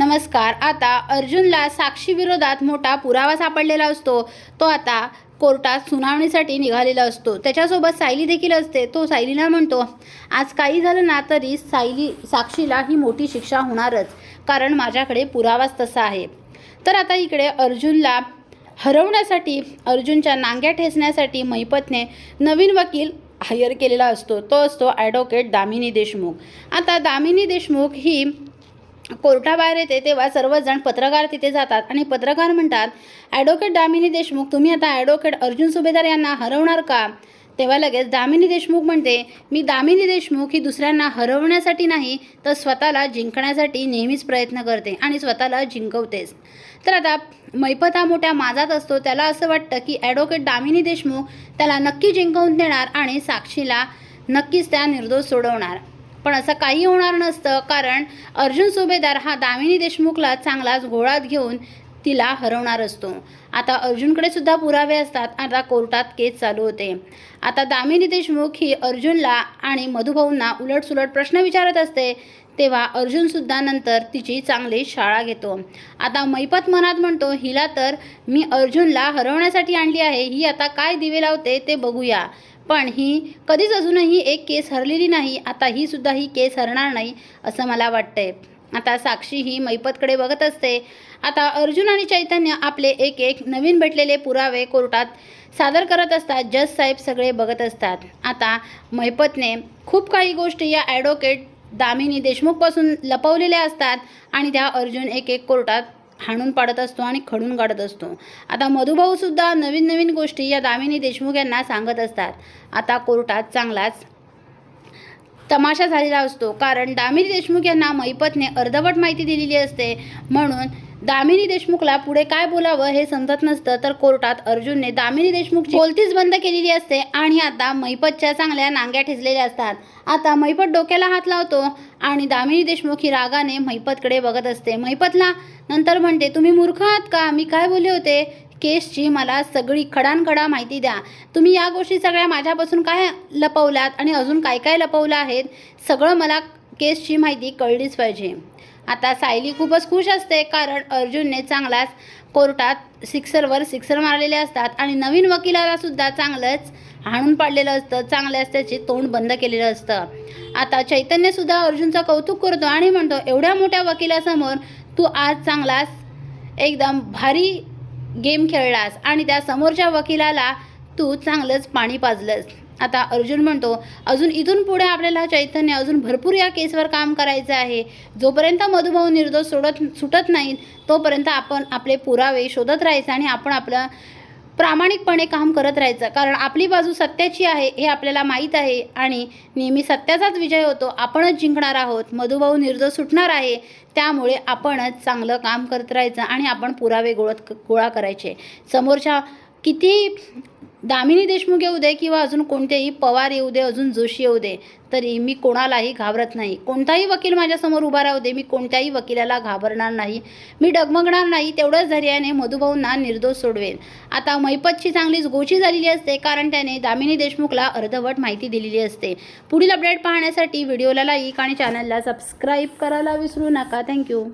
नमस्कार. आता अर्जुनला साक्षीविरोधात मोठा पुरावा सापडलेला असतो. तो आता कोर्टात सुनावणीसाठी निघालेला असतो. त्याच्यासोबत सायली देखील असते. तो सायलीला म्हणतो आज काही झालं ना तरी सायली साक्षीला ही मोठी शिक्षा होणारच. कारण माझ्याकडे पुरावाच तसा आहे. तर आता इकडे अर्जुनला हरवण्यासाठी अर्जुनच्या नांग्या ठेचण्यासाठी मैपतने नवीन वकील हायर केलेला असतो. तो असतो ॲडव्होकेट दामिनी देशमुख. आता दामिनी देशमुख ही कोर्टाबाहेर येते तेव्हा सर्वजण पत्रकार तिथे जातात आणि पत्रकार म्हणतात ॲडव्होकेट दामिनी देशमुख तुम्ही आता ॲडव्होकेट अर्जुन सुभेदार यांना हरवणार का? तेव्हा लगेच दामिनी देशमुख म्हणते मी दामिनी देशमुख ही दुसऱ्यांना हरवण्यासाठी नाही तर स्वतःला जिंकण्यासाठी नेहमीच प्रयत्न करते आणि स्वतःला जिंकवतेच. तर आता मैपत हा मोठ्या माजात असतो त्याला असं वाटतं की ॲडव्होकेट दामिनी देशमुख त्याला नक्की जिंकवून देणार आणि साक्षीला नक्कीच त्या निर्दोष सोडवणार. पण असं काही होणार नसतं कारण अर्जुन सुभेदार हा दामिनी देशमुखला चांगलाच घोळात घेऊन तिला हरवणार असतो. आता अर्जुनकडे सुद्धा पुरावे असतात आता कोर्टात केस चालू होते. आता दामिनी देशमुख ही अर्जुनला आणि मधुभाऊंना उलटसुलट प्रश्न विचारत असते तेव्हा अर्जुनसुद्धा नंतर तिची चांगली शाळा घेतो. आता मैपत मनात म्हणतो हिला तर मी अर्जुनला हरवण्यासाठी आणली आहे ही आता काय दिवे लावते ते बघूया. पण ही कधीच अजूनही एक केस हरलेली नाही आता ही सुद्धा ही केस हरणार नाही असं मला वाटतंय. आता साक्षी ही मैपतकडे बघत असते. आता अर्जुन आणि चैतन्य आपले एक एक नवीन भेटलेले पुरावे कोर्टात सादर करत असतात जज साहेब सगळे बघत असतात. आता मैपतने खूप काही गोष्टी या ॲडव्होकेट दामिनी देशमुखपासून लपवलेल्या असतात आणि त्या अर्जुन एक एक कोर्टात हाणून पाडत असतो आणि खडून काढत असतो. आता मधुभाऊसुद्धा नवीन नवीन गोष्टी या दामिनी देशमुख यांना सांगत असतात. आता कोर्टात चांगलाच तमाशा झालेला असतो. कारण दामिनी देशमुख यांना मैपतने अर्धवट माहिती दिलेली असते. म्हणून दामिनी देशमुखला पुढे काय बोलावं हे समजत नसतं तर कोर्टात अर्जुनने दामिनी देशमुखची बोलतीच बंद केलेली असते आणि आता मैपतच्या चांगल्या नांग्या ठेचलेल्या असतात. आता मैपत डोक्याला हात लावतो आणि दामिनी देशमुख ही रागाने मैपतकडे बघत असते. मैपतला नंतर म्हणते तुम्ही मूर्ख आहात का? मी काय बोलले होते? केसची मला सगळी खडानखडा माहिती द्या. तुम्ही या गोष्टी सगळ्या माझ्यापासून काय लपवल्यात आणि अजून काय काय लपवलं आहेत? सगळं मला केसची माहिती कळलीच पाहिजे. आता सायली खूपच खुश असते कारण अर्जुनने चांगलाच कोर्टात सिक्सरवर सिक्सर मारलेले असतात आणि नवीन वकिलाला सुद्धा चांगलंच हाणून पाडलेलं असतं चांगल्याच त्याचे तोंड बंद केलेलं असतं. आता चैतन्यसुद्धा अर्जुनचं कौतुक करतो आणि म्हणतो एवढ्या मोठ्या वकिलासमोर तू आज चांगलाच एकदम भारी गेम खेळलास आणि त्या समोरच्या वकिलाला तू चांगलंच पाणी पाजलंस. आता अर्जुन म्हणतो अजून इथून पुढे आपल्याला चैतन्य अजून भरपूर या केसवर काम करायचं आहे. जोपर्यंत मधुभाऊ निर्दोष सोडत सुटत नाहीत तोपर्यंत आपण आपले पुरावे शोधत राहायचं आणि आपण आपलं प्रामाणिकपणे काम करत राहायचं. कारण आपली बाजू सत्याची आहे हे आपल्याला माहीत आहे आणि नेहमी सत्याचाच विजय होतो. आपणच जिंकणार आहोत. मधुभाऊ निर्दोष सुटणार आहे. त्यामुळे आपणच चांगलं काम करत राहायचं आणि आपण पुरावे गोळत गोळा करायचे. समोरच्या किती दामिनी देशमुख येऊ दे किंवा अजून कोणतेही पवार येऊ दे अजून जोशी येऊ दे तरी मी कोणालाही घाबरत नाही. कोणताही वकील माझ्यासमोर उभा राहू दे मी कोणत्याही वकिलाला घाबरणार नाही. मी डगमगणार नाही तेवढंच धैर्याने मधुभाऊंना निर्दोष सोडवेन. आता मैपतची चांगलीच गोची झालेली असते कारण त्याने दामिनी देशमुखला अर्धवट माहिती दिलेली असते. पुढील अपडेट पाहण्यासाठी व्हिडिओला लाईक आणि चॅनलला सबस्क्राईब करायला विसरू नका. थँक्यू